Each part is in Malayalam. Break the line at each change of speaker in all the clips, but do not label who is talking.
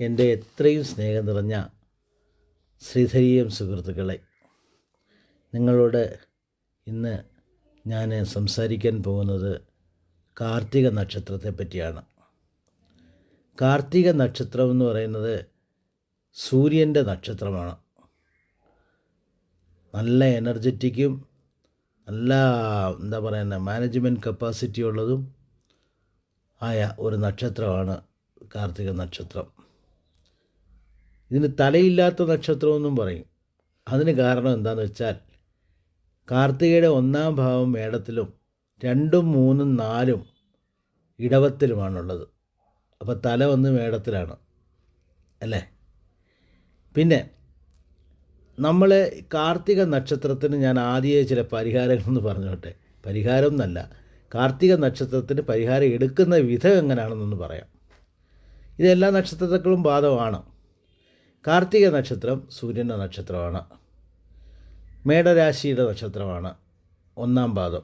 എന്റെ എത്രയും സ്നേഹം നിറഞ്ഞ ശ്രീധരീയം സുഹൃത്തുക്കളെ നിങ്ങളോട് ഇന്ന് ഞാൻ സംസാരിക്കാൻ പോകുന്നത് കാർത്തിക നക്ഷത്രത്തെ പറ്റിയാണ്. കാർത്തിക നക്ഷത്രം എന്ന് പറയുന്നത് സൂര്യന്റെ നക്ഷത്രമാണ്. നല്ല എനർജറ്റിക്കും നല്ല എന്താ പറയുന്നത് മാനേജ്മെന്റ് കപ്പാസിറ്റി ഉള്ളതും ആയ ഒരു നക്ഷത്രമാണ് കാർത്തിക നക്ഷത്രം. ഇതിന് തലയില്ലാത്ത നക്ഷത്രമെന്നും പറയും. അതിന് കാരണം എന്താണെന്ന് വെച്ചാൽ കാർത്തികയുടെ ഒന്നാം ഭാവം മേടത്തിലും രണ്ടും മൂന്നും നാലും ഇടവത്തിലുമാണുള്ളത്. അപ്പോൾ തല ഒന്ന് മേടത്തിലാണ്. അല്ലേ? പിന്നെ നമ്മൾ കാർത്തിക നക്ഷത്രത്തിന് ഞാൻ ആദ്യമേ ചില പരിഹാരങ്ങളെന്ന് പറഞ്ഞോട്ടെ. പരിഹാരം എന്നല്ല കാർത്തിക നക്ഷത്രത്തിന് പരിഹാരം എടുക്കുന്ന വിധം എങ്ങനെയാണെന്നൊന്ന് പറയാം. ഇത് എല്ലാ ബാധകമാണ്. കാർത്തിക നക്ഷത്രം സൂര്യന്റെ നക്ഷത്രമാണ്. മേടരാശിയുടെ നക്ഷത്രമാണ് ഒന്നാം പാദം.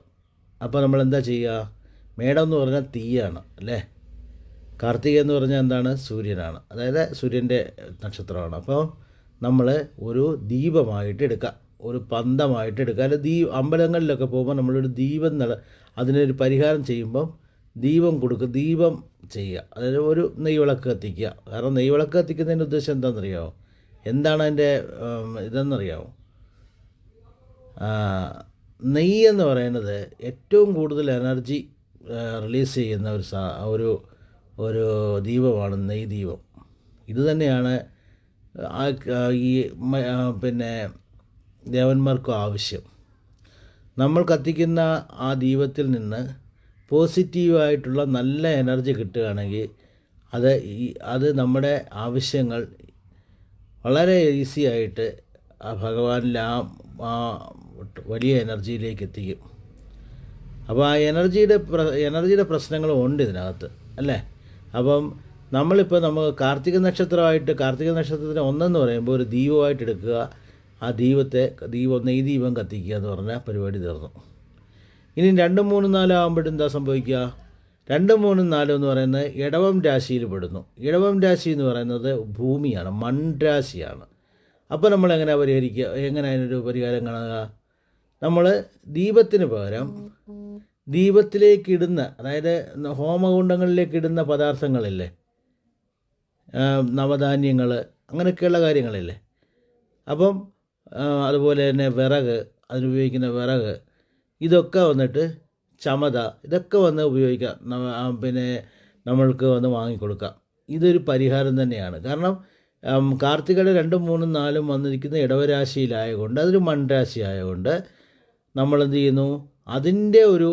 അപ്പോൾ നമ്മൾ എന്താ ചെയ്യുക? മേടം എന്ന് പറഞ്ഞാൽ തീയാണ് അല്ലേ? കാർത്തിക എന്ന് പറഞ്ഞാൽ എന്താണ്? സൂര്യനാണ്. അതായത് സൂര്യന്റെ നക്ഷത്രമാണ്. അപ്പോൾ നമ്മൾ ഒരു ദീപമായിട്ട് എടുക്കുക. ഒരു പന്തമായിട്ട് എടുക്കുക. അല്ലെ ദീ അമ്പലങ്ങളിലൊക്കെ പോകുമ്പോൾ നമ്മളൊരു ദീപം നട അതിനൊരു പരിഹാരം ചെയ്യുമ്പം ദീപം കൊടുക്കുക. ദീപം ചെയ്യുക. അതായത് ഒരു നെയ്വിളക്ക് കത്തിക്കുക. കാരണം നെയ്വിളക്ക് കത്തിക്കുന്നതിന്റെ ഉദ്ദേശം എന്താണെന്നറിയാമോ എന്താണ് അതിന്റെ ഇതെന്നറിയാമോ നെയ്യ് എന്ന് പറയുന്നത് ഏറ്റവും കൂടുതൽ എനർജി റിലീസ് ചെയ്യുന്ന ഒരു സാ ഒരു ഒരു ദീപമാണ് നെയ് ദീപം. ഇത് തന്നെയാണ് ഈ പിന്നെ ദേവന്മാർക്കും ആവശ്യം. നമ്മൾ കത്തിക്കുന്ന ആ ദീപത്തിൽ നിന്ന് പോസിറ്റീവായിട്ടുള്ള നല്ല എനർജി കിട്ടുകയാണെങ്കിൽ അത് ഈ അത് നമ്മുടെ ആവശ്യങ്ങൾ വളരെ ഈസി ആയിട്ട് ആ ഭഗവാനിൽ ആ ആ വലിയ എനർജിയിലേക്ക് എത്തിക്കും. അപ്പോൾ ആ എനർജിയുടെ എനർജിയുടെ പ്രശ്നങ്ങളും ഉണ്ട് ഇതിനകത്ത് അല്ലേ? അപ്പം നമ്മളിപ്പോൾ നമുക്ക് കാർത്തിക നക്ഷത്രമായിട്ട് കാർത്തിക നക്ഷത്രത്തിന് ഒന്നെന്ന് പറയുമ്പോൾ ഒരു ദീപമായിട്ട് എടുക്കുക. ആ ദീപത്തെ ദീപം നെയ് ദീപം കത്തിക്കുക എന്ന് പറഞ്ഞാൽ പരിപാടി തീർന്നു. ഇനി രണ്ടും മൂന്നും നാലും ആകുമ്പോഴും എന്താ സംഭവിക്കുക? രണ്ടും മൂന്നും നാലും എന്ന് പറയുന്നത് ഇടവം രാശിയിൽ പെടുന്നു. ഇടവം രാശി എന്ന് പറയുന്നത് ഭൂമിയാണ് മൺരാശിയാണ്. അപ്പോൾ നമ്മൾ എങ്ങനെ പരിഹരിക്കുക? എങ്ങനെ അതിനൊരു പരിഹാരം കാണുക? നമ്മൾ ദീപത്തിന് പകരം ദീപത്തിലേക്ക് ഇടുന്ന അതായത് ഹോമകുണ്ടങ്ങളിലേക്ക് ഇടുന്ന പദാർത്ഥങ്ങളില്ലേ? നവധാന്യങ്ങൾ അങ്ങനെയൊക്കെയുള്ള കാര്യങ്ങളില്ലേ? അപ്പം അതുപോലെ തന്നെ വിറക് അതിനുപയോഗിക്കുന്ന വിറക് ഇതൊക്കെ വന്നിട്ട് ചമത ഇതൊക്കെ വന്ന് ഉപയോഗിക്കാം. പിന്നെ നമ്മൾക്ക് വന്ന് വാങ്ങിക്കൊടുക്കാം. ഇതൊരു പരിഹാരം തന്നെയാണ്. കാരണം കാർത്തികയുടെ രണ്ടും മൂന്നും നാലും വന്നിരിക്കുന്ന ഇടവരാശിയിലായതുകൊണ്ട് അതൊരു മൺരാശി ആയതുകൊണ്ട് നമ്മൾ എന്ത് ചെയ്യുന്നു? അതിന്റെ ഒരു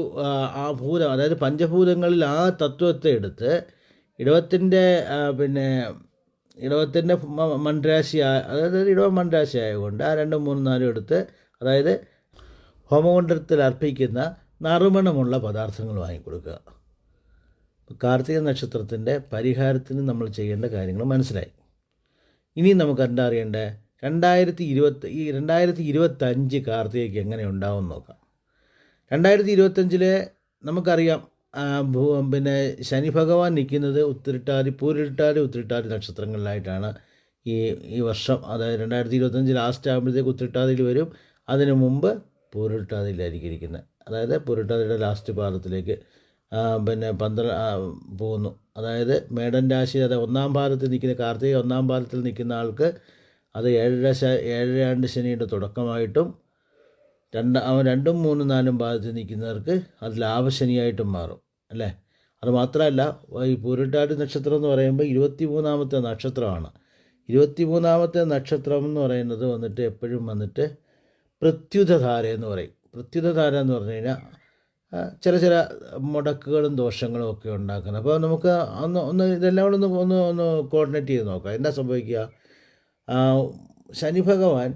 ആ ഭൂതം അതായത് പഞ്ചഭൂതങ്ങളിൽ ആ തത്വത്തെ എടുത്ത് ഇടവത്തിന്റെ പിന്നെ ഇടവത്തിന്റെ മൺരാശി അതായത് ഇടവ മൺരാശി ആയതുകൊണ്ട് ആ രണ്ടും മൂന്നും നാലും എടുത്ത് അതായത് ഹോമകുണ്ടത്തിൽ അർപ്പിക്കുന്ന നറുമണമുള്ള പദാർത്ഥങ്ങൾ വാങ്ങിക്കൊടുക്കുക. കാർത്തിക നക്ഷത്രത്തിന്റെ പരിഹാരത്തിന് നമ്മൾ ചെയ്യേണ്ട കാര്യങ്ങൾ മനസ്സിലായി. ഇനി നമുക്ക് എന്താ അറിയേണ്ടത് രണ്ടായിരത്തി ഇരുപത്തി ഈ രണ്ടായിരത്തി ഇരുപത്തഞ്ച് കാർത്തികയ്ക്ക് എങ്ങനെ ഉണ്ടാവും നോക്കാം. രണ്ടായിരത്തി ഇരുപത്തഞ്ചിലെ നമുക്കറിയാം ഭൂ പിന്നെ ശനി ഭഗവാൻ നിൽക്കുന്നത് ഉത്തിരിട്ടാതി പൂരിട്ടാതി ഉത്തിരിട്ടാതി നക്ഷത്രങ്ങളിലായിട്ടാണ് ഈ ഈ വർഷം. അതായത് രണ്ടായിരത്തി ഇരുപത്തഞ്ച് ലാസ്റ്റ് ആകുമ്പോഴത്തേക്ക് ഉത്തിരിട്ടാതിൽ വരും. അതിനു മുമ്പ് പൂരിട്ടാതിയിലായിരിക്കും ഇരിക്കുന്നത് അതായത് പൂരിട്ടാതിയുടെ ലാസ്റ്റ് പാദത്തിലേക്ക് പിന്നെ പന്ത്ര പോകുന്നു. അതായത് മേടൻ രാശി അതായത് ഒന്നാം പാദത്തിൽ നിൽക്കുന്ന കാർത്തിക ഒന്നാം പാദത്തിൽ നിൽക്കുന്ന ആൾക്ക് അത് ഏഴര ഏഴരണ്ട് ശനിയുടെ തുടക്കമായിട്ടും രണ്ട് അവൻ രണ്ടും മൂന്നും നാലും പാദത്തിൽ നിൽക്കുന്നവർക്ക് അത് ലാഭശനിയായിട്ടും മാറും അല്ലേ? അത് മാത്രമല്ല ഈ പൂരിട്ടാടി നക്ഷത്രം എന്ന് പറയുമ്പോൾ ഇരുപത്തി മൂന്നാമത്തെ നക്ഷത്രമാണ്. ഇരുപത്തി മൂന്നാമത്തെ നക്ഷത്രം എന്ന് പറയുന്നത് വന്നിട്ട് എപ്പോഴും വന്നിട്ട് പ്രത്യുതധാര എന്ന് പറയും. പ്രത്യുതധാര എന്ന് പറഞ്ഞു കഴിഞ്ഞാൽ ചില ചില മുടക്കുകളും ദോഷങ്ങളും ഒക്കെ ഉണ്ടാക്കുന്നത് അപ്പോൾ നമുക്ക് ഒന്ന് ഒന്ന് ഇതെല്ലാം കൂടെ ഒന്ന് ഒന്ന് ഒന്ന് കോർഡിനേറ്റ് ചെയ്ത് നോക്കാം. എന്താ സംഭവിക്കുക? ശനി ഭഗവാൻ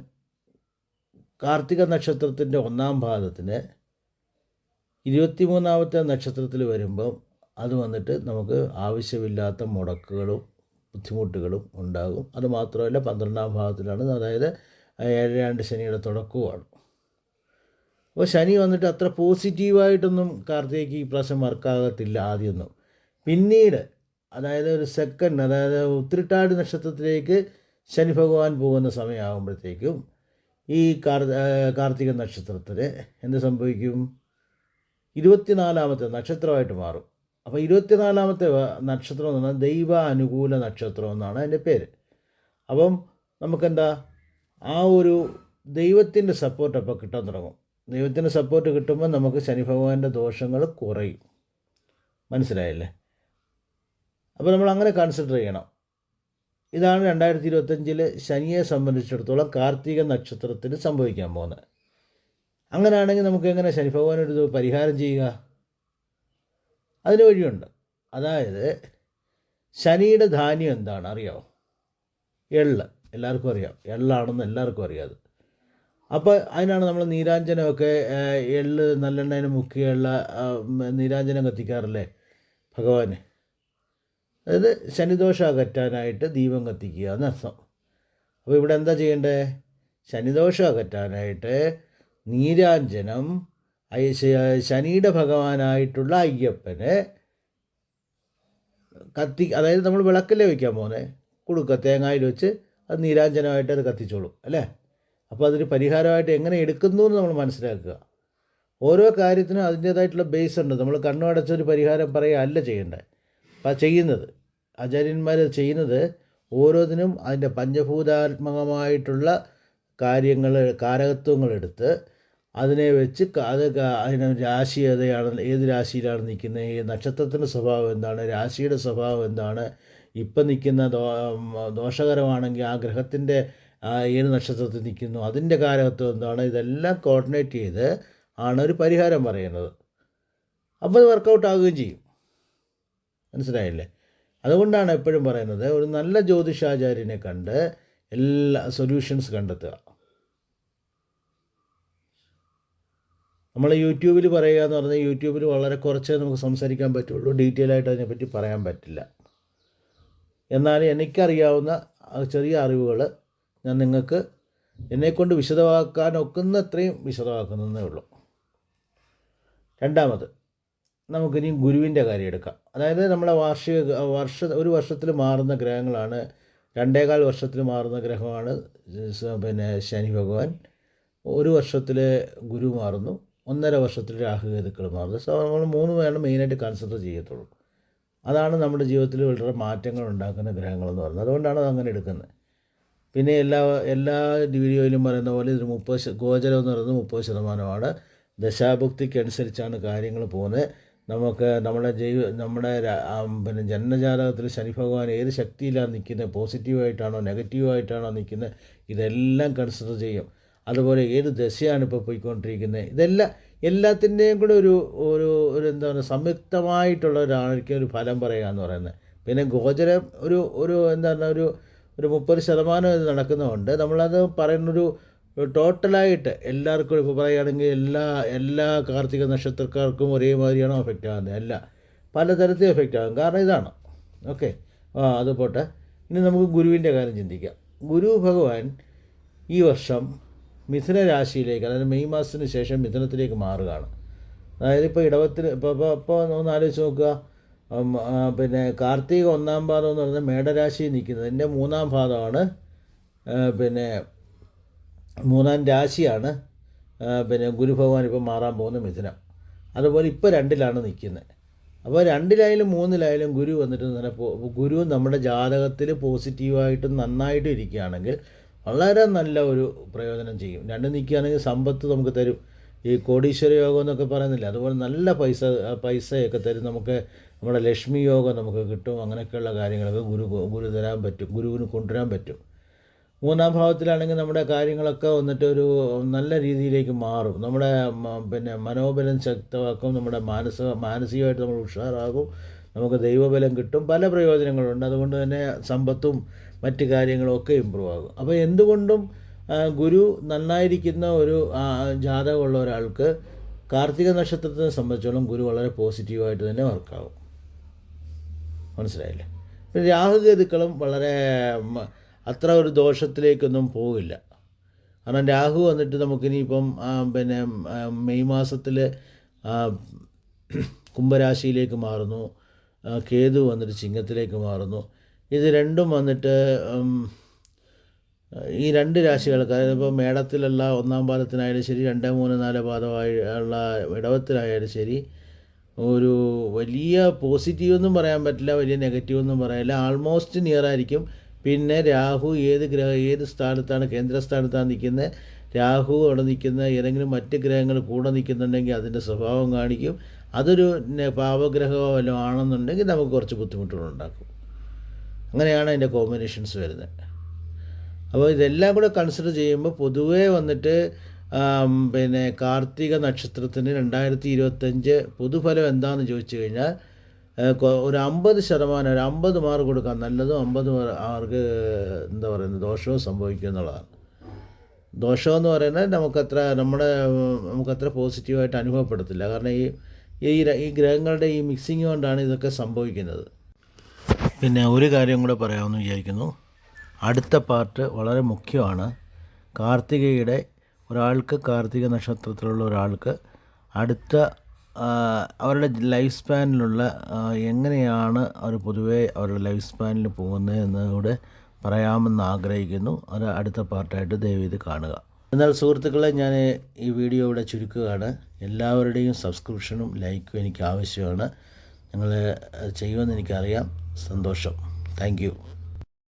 കാർത്തിക നക്ഷത്രത്തിന്റെ ഒന്നാം പാദത്തിന് ഇരുപത്തിമൂന്നാമത്തെ നക്ഷത്രത്തിൽ വരുമ്പം അത് വന്നിട്ട് നമുക്ക് ആവശ്യമില്ലാത്ത മുടക്കുകളും ബുദ്ധിമുട്ടുകളും ഉണ്ടാകും. അതുമാത്രമല്ല പന്ത്രണ്ടാം ഭാഗത്തിലാണ് അതായത് ഏഴരാണ്ട് ശനിയുടെ തുടക്കവുമാണ്. അപ്പോൾ ശനി വന്നിട്ട് അത്ര പോസിറ്റീവായിട്ടൊന്നും കാർത്തികയ്ക്ക് ഈ പ്രാവശ്യം വർക്കാകത്തില്ല ആദ്യമൊന്നും. പിന്നീട് അതായത് ഒരു സെക്കൻഡ് അതായത് ഉത്തിരിട്ടാട് നക്ഷത്രത്തിലേക്ക് ശനി ഭഗവാൻ പോകുന്ന സമയമാകുമ്പോഴത്തേക്കും ഈ കാർ കാർത്തിക നക്ഷത്രത്തിൽ എന്ത് സംഭവിക്കും? ഇരുപത്തിനാലാമത്തെ നക്ഷത്രമായിട്ട് മാറും. അപ്പോൾ ഇരുപത്തിനാലാമത്തെ നക്ഷത്രം എന്ന് പറഞ്ഞാൽ ദൈവ അനുകൂല നക്ഷത്രം എന്നാണ് അതിന്റെ പേര്. അപ്പം നമുക്കെന്താ? ആ ഒരു ദൈവത്തിന്റെ സപ്പോർട്ട് അപ്പോൾ കിട്ടാൻ തുടങ്ങും. ദൈവത്തിന്റെ സപ്പോർട്ട് കിട്ടുമ്പോൾ നമുക്ക് ശനി ഭഗവാന്റെ ദോഷങ്ങൾ കുറയും. മനസ്സിലായല്ലേ? അപ്പോൾ നമ്മൾ അങ്ങനെ കൺസിഡർ ചെയ്യണം. ഇതാണ് രണ്ടായിരത്തി ഇരുപത്തഞ്ചിൽ ശനിയെ സംബന്ധിച്ചിടത്തോളം കാർത്തിക നക്ഷത്രത്തിന് സംഭവിക്കാൻ പോകുന്നത്. അങ്ങനെയാണെങ്കിൽ നമുക്ക് എങ്ങനെ ശനി ഒരു പരിഹാരം ചെയ്യുക? അതിന് വഴിയുണ്ട്. അതായത് ശനിയുടെ ധാന്യം എന്താണ്? അറിയാമോ എള്ള്. എല്ലാവർക്കും അറിയാം. എള്ളാണെന്ന് എല്ലാവർക്കും അറിയാം അപ്പോൾ അതിനാണ് നമ്മൾ നീരാഞ്ജനമൊക്കെ എള്ള് നല്ലെണ്ണയിൽ മുക്കിയുള്ള നീരാഞ്ജനം കത്തിക്കാറില്ലേ? ഭഗവാന്. അതായത് ശനിദോഷം അകറ്റാനായിട്ട് ദീപം കത്തിക്കുക എന്നർത്ഥം. അപ്പോൾ ഇവിടെ എന്താ ചെയ്യേണ്ടത് ശനിദോഷം അകറ്റാനായിട്ട് നീരാഞ്ജനം ശനിയുടെ ഭഗവാനായിട്ടുള്ള അയ്യപ്പനെ കത്തി അതായത് നമ്മൾ വിളക്കല്ലേ വയ്ക്കാൻ പോകുന്നത് കൊടുക്കുക തേങ്ങയിൽ വെച്ച് അത് നീരാഞ്ജനമായിട്ട് അത് കത്തിച്ചോളും അല്ലേ? അപ്പോൾ അതൊരു പരിഹാരമായിട്ട് എങ്ങനെ എടുക്കുന്നു എന്ന് നമ്മൾ മനസ്സിലാക്കുക. ഓരോ കാര്യത്തിനും അതിന്റേതായിട്ടുള്ള ബേസ് ഉണ്ട്. നമ്മൾ കണ്ണുമടച്ചൊരു പരിഹാരം പറയുക അല്ല ചെയ്യേണ്ടത്. അപ്പം ചെയ്യുന്നത് ആചാര്യന്മാർ ചെയ്യുന്നത് ഓരോന്നിനും അതിന്റെ പഞ്ചഭൂതാത്മകമായിട്ടുള്ള കാര്യങ്ങൾ കാരകത്വങ്ങളെടുത്ത് അതിനെ വെച്ച് അത് അതിന് രാശി ഏതാണ് ഏത് രാശിയിലാണ് നിൽക്കുന്നത് ഈ നക്ഷത്രത്തിന്റെ സ്വഭാവം എന്താണ് രാശിയുടെ സ്വഭാവം എന്താണ് ഇപ്പം നിൽക്കുന്ന ദോ ദോഷകരമാണെങ്കിൽ ആ ഗ്രഹത്തിന്റെ ഏത് നക്ഷത്രത്തിൽ നിൽക്കുന്നു. അതിന്റെ കാലത്വം എന്താണ്? ഇതെല്ലാം കോർഡിനേറ്റ് ചെയ്ത് ആണ് ഒരു പരിഹാരം പറയുന്നത്. അപ്പോൾ അത് വർക്കൗട്ട് ആകുകയും ചെയ്യും. മനസ്സിലായില്ലേ? അതുകൊണ്ടാണ് എപ്പോഴും പറയുന്നത് ഒരു നല്ല ജ്യോതിഷാചാര്യനെ കണ്ട് എല്ലാ സൊല്യൂഷൻസ് കണ്ടെത്തുക. നമ്മൾ യൂട്യൂബിൽ പറയുക എന്ന് പറഞ്ഞാൽ യൂട്യൂബിൽ വളരെ കുറച്ചേ നമുക്ക് സംസാരിക്കാൻ പറ്റുള്ളൂ. ഡീറ്റെയിൽ ആയിട്ട് അതിനെപ്പറ്റി പറയാൻ പറ്റില്ല. എന്നാൽ എനിക്കറിയാവുന്ന ചെറിയ അറിവുകൾ ഞാൻ നിങ്ങൾക്ക് എന്നെക്കൊണ്ട് വിശദമാക്കാൻ ഒക്കുന്നത്രയും വിശദമാക്കുന്നതേ ഉള്ളൂ. രണ്ടാമത് നമുക്കിനി ഗുരുവിന്റെ കാര്യം എടുക്കാം. അതായത് നമ്മളെ വാർഷിക വർഷ ഒരു വർഷത്തിൽ മാറുന്ന ഗ്രഹങ്ങളാണ് രണ്ടേകാൽ വർഷത്തിൽ മാറുന്ന ഗ്രഹമാണ് പിന്നെ ശനി ഭഗവാൻ ഒരു വർഷത്തിൽ ഗുരു മാറുന്നു ഒന്നര വർഷത്തിൽ രാഹുകേതുക്കൾ മാറുന്നു. സോ നമ്മൾ മൂന്ന് വേണം മെയിനായിട്ട് കൺസിഡർ ചെയ്യത്തുള്ളൂ. അതാണ് നമ്മുടെ ജീവിതത്തിൽ വളരെ മാറ്റങ്ങൾ ഉണ്ടാക്കുന്ന ഗ്രഹങ്ങളെന്ന് പറയുന്നത്. അതുകൊണ്ടാണ് അത് അങ്ങനെ എടുക്കുന്നത്. പിന്നെ എല്ലാ എല്ലാ വീഡിയോയിലും പറയുന്ന പോലെ ഇതിന് മുപ്പത് ഗോചരം എന്ന് പറയുന്നത് മുപ്പത് ശതമാനമാണ്. ദശാഭുക്തിക്ക് അനുസരിച്ചാണ് കാര്യങ്ങൾ പോകുന്നത്. നമുക്ക് നമ്മുടെ ജൈവ നമ്മുടെ പിന്നെ ജന്മജാതകത്തിൽ ശനി ഭഗവാൻ ഏത് ശക്തിയിലാണ് നിൽക്കുന്നത്? പോസിറ്റീവായിട്ടാണോ നെഗറ്റീവായിട്ടാണോ നിൽക്കുന്നത്? ഇതെല്ലാം കൺസിഡർ ചെയ്യും. അതുപോലെ ഏത് ദശയാണ് ഇപ്പോൾ പോയിക്കൊണ്ടിരിക്കുന്നത്? ഇതെല്ലാം എല്ലാത്തിന്റെയും കൂടെ ഒരു ഒരു ഒരു എന്താ പറയുക സംയുക്തമായിട്ടുള്ള ഒരാൾക്ക് ഒരു ഫലം പറയുക എന്ന് പറയുന്നത്. പിന്നെ ഗോചരം ഒരു ഒരു എന്താ പറയുക ഒരു ഒരു മുപ്പത് ശതമാനം ഇത് നടക്കുന്നതുകൊണ്ട് നമ്മളത് പറയുന്നൊരു ടോട്ടലായിട്ട് എല്ലാവർക്കും ഇപ്പോൾ പറയുകയാണെങ്കിൽ എല്ലാ എല്ലാ കാർത്തിക നക്ഷത്രക്കാർക്കും ഒരേമാതിരിയാണോ എഫക്റ്റ് ആകുന്നത്. അല്ല പലതരത്തിൽ എഫക്റ്റ് ആകും. കാരണം ഇതാണ്. ഓക്കെ ആ അത് പോട്ടെ. ഇനി നമുക്ക് ഗുരുവിന്റെ കാര്യം ചിന്തിക്കാം. ഗുരു ഭഗവാൻ ഈ വർഷം മിഥുന രാശിയിലേക്ക് അതായത് മെയ് മാസത്തിന് ശേഷം മിഥുനത്തിലേക്ക് മാറുകയാണ്. അതായത് ഇപ്പോൾ ഇടവത്തിൽ ഇപ്പോൾ ഇപ്പോൾ ഇപ്പോൾ ഒന്ന് ആലോചിച്ച് നോക്കുക. പിന്നെ കാർത്തിക ഒന്നാം പാദം എന്ന് പറയുന്നത് മേടരാശിയിൽ നിൽക്കുന്നത്. എന്റെ മൂന്നാം പാദമാണ് പിന്നെ മൂന്നാം രാശിയാണ് പിന്നെ ഗുരുഭഗവാൻ ഇപ്പോൾ മാറാൻ പോകുന്ന മിഥുനം. അതുപോലെ ഇപ്പോൾ രണ്ടിലാണ് നിൽക്കുന്നത്. അപ്പോൾ രണ്ടിലായാലും മൂന്നിലായാലും ഗുരു വന്നിട്ട് നല്ല ഗുരു നമ്മുടെ ജാതകത്തിൽ പോസിറ്റീവായിട്ടും നന്നായിട്ടും ഇരിക്കുകയാണെങ്കിൽ വളരെ നല്ല ഒരു പ്രയോജനം ചെയ്യും. രണ്ട് നിൽക്കുകയാണെങ്കിൽ സമ്പത്ത് നമുക്ക് തരും. ഈ കോടീശ്വര യോഗം എന്നൊക്കെ പറയുന്നില്ല? അതുപോലെ നല്ല പൈസ പൈസയൊക്കെ തരും. നമുക്ക് നമ്മുടെ ലക്ഷ്മി യോഗം നമുക്ക് കിട്ടും. അങ്ങനെയൊക്കെയുള്ള കാര്യങ്ങളൊക്കെ ഗുരു ഗുരു തരാൻ പറ്റും. ഗുരുവിന് കൊണ്ടുവരാൻ പറ്റും. മൂന്നാം ഭാവത്തിലാണെങ്കിൽ നമ്മുടെ കാര്യങ്ങളൊക്കെ വന്നിട്ട് ഒരു നല്ല രീതിയിലേക്ക് മാറും. നമ്മുടെ പിന്നെ മനോബലം ശക്തമാക്കും. നമ്മുടെ മാനസ മാനസികമായിട്ട് നമ്മൾ ഉഷാറാകും. നമുക്ക് ദൈവബലം കിട്ടും. പല പ്രയോജനങ്ങളുണ്ട്. അതുകൊണ്ട് തന്നെ സമ്പത്തും മറ്റ് കാര്യങ്ങളും ഒക്കെ ഇമ്പ്രൂവ് ആകും. അപ്പോൾ എന്തുകൊണ്ടും ഗുരു നന്നായിരിക്കുന്ന ഒരു ജാതകമുള്ള ഒരാൾക്ക് കാർത്തിക നക്ഷത്രത്തിനെ സംബന്ധിച്ചോളം ഗുരു വളരെ പോസിറ്റീവായിട്ട് തന്നെ വർക്കാവും മനസ്സിലായില്ലേ? പിന്നെ രാഹുകേതുക്കളും വളരെ അത്ര ഒരു ദോഷത്തിലേക്കൊന്നും പോവില്ല. കാരണം രാഹു വന്നിട്ട് നമുക്കിനിയിപ്പം പിന്നെ മെയ് മാസത്തിൽ കുംഭരാശിയിലേക്ക് മാറുന്നു. കേതു വന്നിട്ട് ചിങ്ങത്തിലേക്ക് മാറുന്നു. ഇത് രണ്ടും വന്നിട്ട് ഈ രണ്ട് രാശികൾക്ക് അതായത് ഇപ്പോൾ മേടത്തിലുള്ള ഒന്നാം പാദത്തിനായാലും ശരി രണ്ട് മൂന്ന് നാല് പാദമായി ഉള്ള ഇടവത്തിലായാലും ശരി ഒരു വലിയ പോസിറ്റീവ് ഒന്നും പറയാൻ പറ്റില്ല വലിയ നെഗറ്റീവ് ഒന്നും പറയാനില്ല. ആൾമോസ്റ്റ് നിയർ ആയിരിക്കും. പിന്നെ രാഹു ഏത് ഗ്രഹ ഏത് സ്ഥാനത്താണ് കേന്ദ്രസ്ഥാനത്താണ് നിൽക്കുന്നത്? രാഹു അവിടെ നിൽക്കുന്ന ഏതെങ്കിലും മറ്റ് ഗ്രഹങ്ങൾ കൂടെ നിൽക്കുന്നുണ്ടെങ്കിൽ അതിന്റെ സ്വഭാവം കാണിക്കും. അതൊരു പാവഗ്രഹമോ വല്ലതും ആണെന്നുണ്ടെങ്കിൽ നമുക്ക് കുറച്ച് ബുദ്ധിമുട്ടുകളുണ്ടാക്കും അങ്ങനെയാണ് അതിന്റെ കോമ്പിനേഷൻസ് വരുന്നത്. അപ്പോൾ ഇതെല്ലാം കൂടെ കൺസിഡർ ചെയ്യുമ്പോൾ പൊതുവേ വന്നിട്ട് പിന്നെ കാർത്തിക നക്ഷത്രത്തിന് രണ്ടായിരത്തി ഇരുപത്തഞ്ച് പൊതുഫലം എന്താണെന്ന് ചോദിച്ചു കഴിഞ്ഞാൽ ഒരു അമ്പത് ശതമാനം ഒരു അമ്പത് മാർക്ക് കൊടുക്കാം നല്ലതും അമ്പത് മാർക്ക് എന്താ പറയുന്നത് ദോഷവും സംഭവിക്കും എന്നുള്ളതാണ്. ദോഷമെന്ന് പറയുന്നത് നമുക്കത്ര നമ്മുടെ നമുക്കത്ര പോസിറ്റീവായിട്ട് അനുഭവപ്പെടത്തില്ല. കാരണം ഈ ഈ ഗ്രഹങ്ങളുടെ ഈ മിക്സിങ് കൊണ്ടാണ് ഇതൊക്കെ സംഭവിക്കുന്നത്. പിന്നെ ഒരു കാര്യം കൂടെ പറയാമെന്ന് വിചാരിക്കുന്നു. അടുത്ത പാർട്ട് വളരെ മുഖ്യമാണ്. കാർത്തികയുടെ ഒരാൾക്ക് കാർത്തിക നക്ഷത്രത്തിലുള്ള ഒരാൾക്ക് അടുത്ത അവരുടെ ലൈഫ് സ്പാനിലുള്ള എങ്ങനെയാണ് അവർ പൊതുവേ അവരുടെ ലൈഫ് സ്പാനിൽ പോകുന്നത് എന്നുകൂടെ പറയാമെന്ന് ആഗ്രഹിക്കുന്നു. അത് അടുത്ത പാർട്ടായിട്ട് ദയവീത് കാണുക. എന്നാൽ സുഹൃത്തുക്കളെ ഞാൻ ഈ വീഡിയോ ഇവിടെ ചുരുക്കുകയാണ്. എല്ലാവരുടെയും സബ്സ്ക്രിപ്ഷനും ലൈക്കും എനിക്ക് ആവശ്യമാണ്. നിങ്ങൾ ചെയ്യുമെന്ന് എനിക്കറിയാം. Sando Thank you.